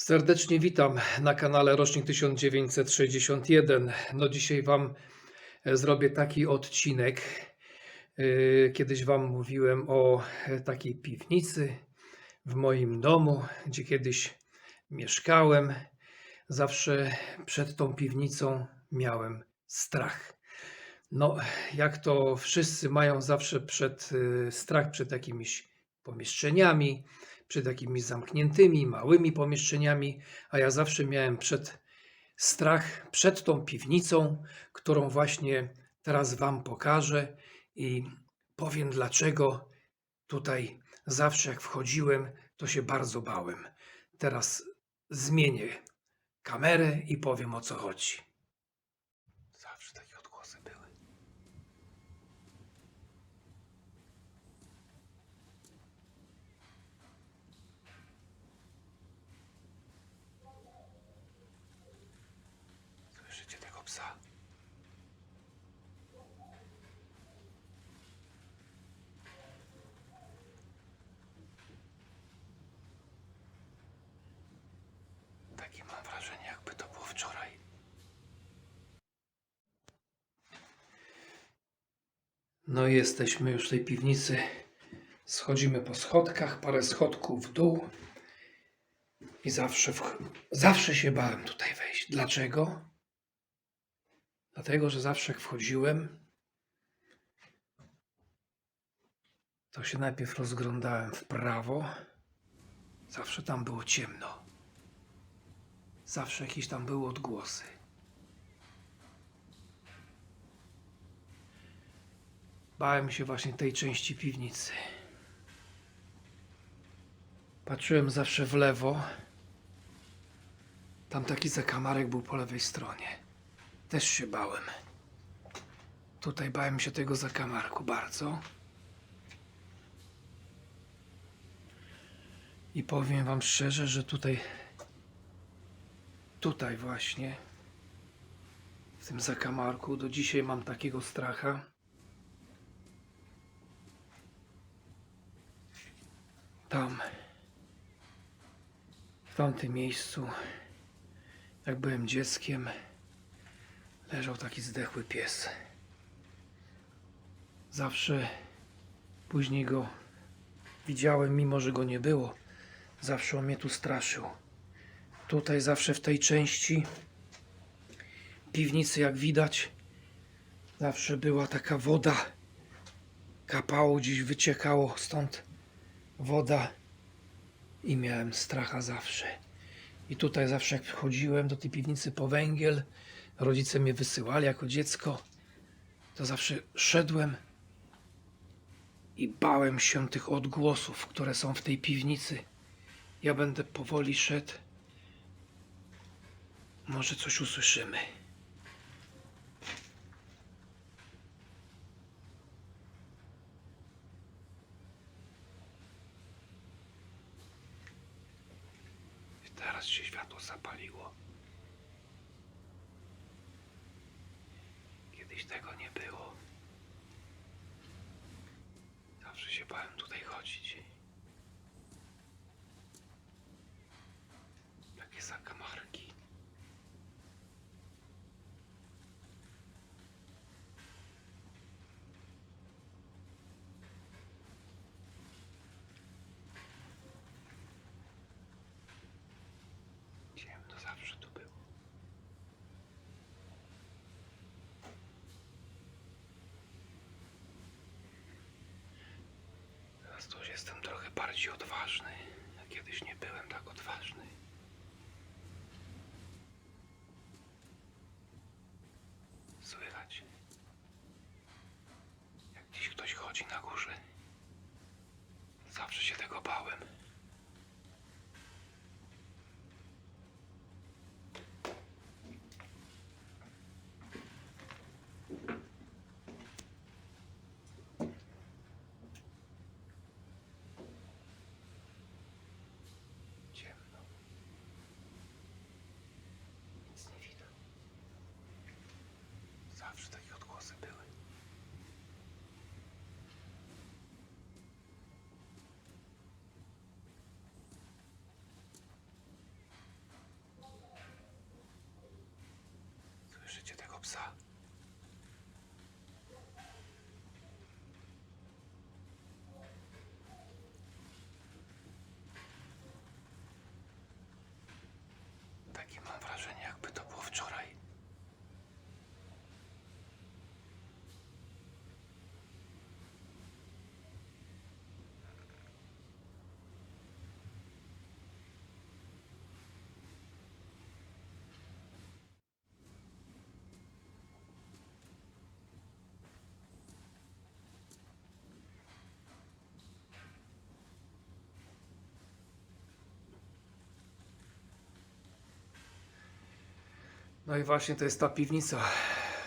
Serdecznie witam na kanale Rocznik 1961. No dzisiaj Wam e, zrobię taki odcinek. E, Kiedyś Wam mówiłem o e, takiej piwnicy w moim domu, gdzie kiedyś mieszkałem. Zawsze przed tą piwnicą miałem strach. No, jak to wszyscy mają zawsze przed strach przed jakimiś pomieszczeniami, przed jakimiś zamkniętymi, małymi pomieszczeniami, a ja zawsze miałem przed strach przed tą piwnicą, którą właśnie teraz Wam pokażę i powiem dlaczego tutaj zawsze jak wchodziłem, to się bardzo bałem. Teraz zmienię kamerę i powiem o co chodzi. Zawsze takie odgłosy były. Słyszycie tego psa? Takie mam wrażenie, jakby to było wczoraj. No i jesteśmy już w tej piwnicy. Schodzimy po schodkach, parę schodków w dół. I zawsze, w... zawsze się bałem tutaj wejść. Dlaczego? Dlatego, że zawsze jak wchodziłem, to się najpierw rozglądałem w prawo. Zawsze tam było ciemno. Zawsze jakieś tam były odgłosy. Bałem się właśnie tej części piwnicy. Patrzyłem zawsze w lewo. Tam taki zakamarek był po lewej stronie. Też się bałem. Tutaj bałem się tego zakamarku bardzo. I powiem Wam szczerze, że tutaj, tutaj właśnie, w tym zakamarku, do dzisiaj mam takiego stracha. Tam, w tamtym miejscu, jak byłem dzieckiem, leżał taki zdechły pies. Zawsze później go widziałem, mimo że go nie było. Zawsze on mnie tu straszył. Tutaj zawsze w tej części piwnicy, jak widać, zawsze była taka woda. Kapało gdzieś, wyciekało stąd woda i miałem stracha zawsze. I tutaj zawsze jak wchodziłem do tej piwnicy po węgiel, rodzice mnie wysyłali jako dziecko, to zawsze szedłem i bałem się tych odgłosów, które są w tej piwnicy. Ja będę powoli szedł. Może coś usłyszymy. Teraz się światło zapaliło. Kiedyś tego nie było. Zawsze się bałem tutaj chodzić. Takie zakamarki. Ciemno zawsze tu było. Teraz to już jestem bardziej odważny. a Kiedyś nie byłem tak odważny. Słychać. Jak gdzieś ktoś chodzi na górze. Zawsze się tego bałem. Ciemno. Nic nie widać. Zawsze takie odgłosy były. Psa. Takie mam wrażenie, jakby to było wczoraj. No i właśnie to jest ta piwnica,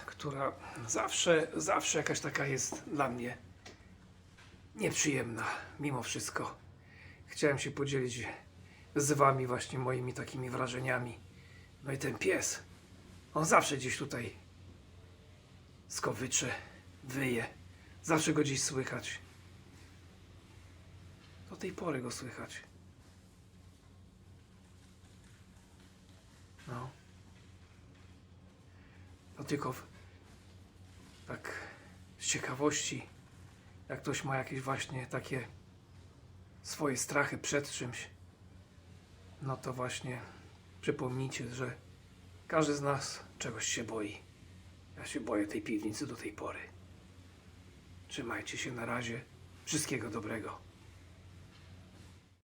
która zawsze, zawsze jakaś taka jest dla mnie nieprzyjemna, mimo wszystko. Chciałem się podzielić z wami właśnie moimi takimi wrażeniami. No i ten pies, on zawsze gdzieś tutaj skowycze, wyje. Zawsze go gdzieś słychać. Do tej pory go słychać. No. No tylko tak z ciekawości, jak ktoś ma jakieś właśnie takie swoje strachy przed czymś, no to właśnie przypomnijcie, że każdy z nas czegoś się boi. Ja się boję tej piwnicy do tej pory. Trzymajcie się na razie. Wszystkiego dobrego.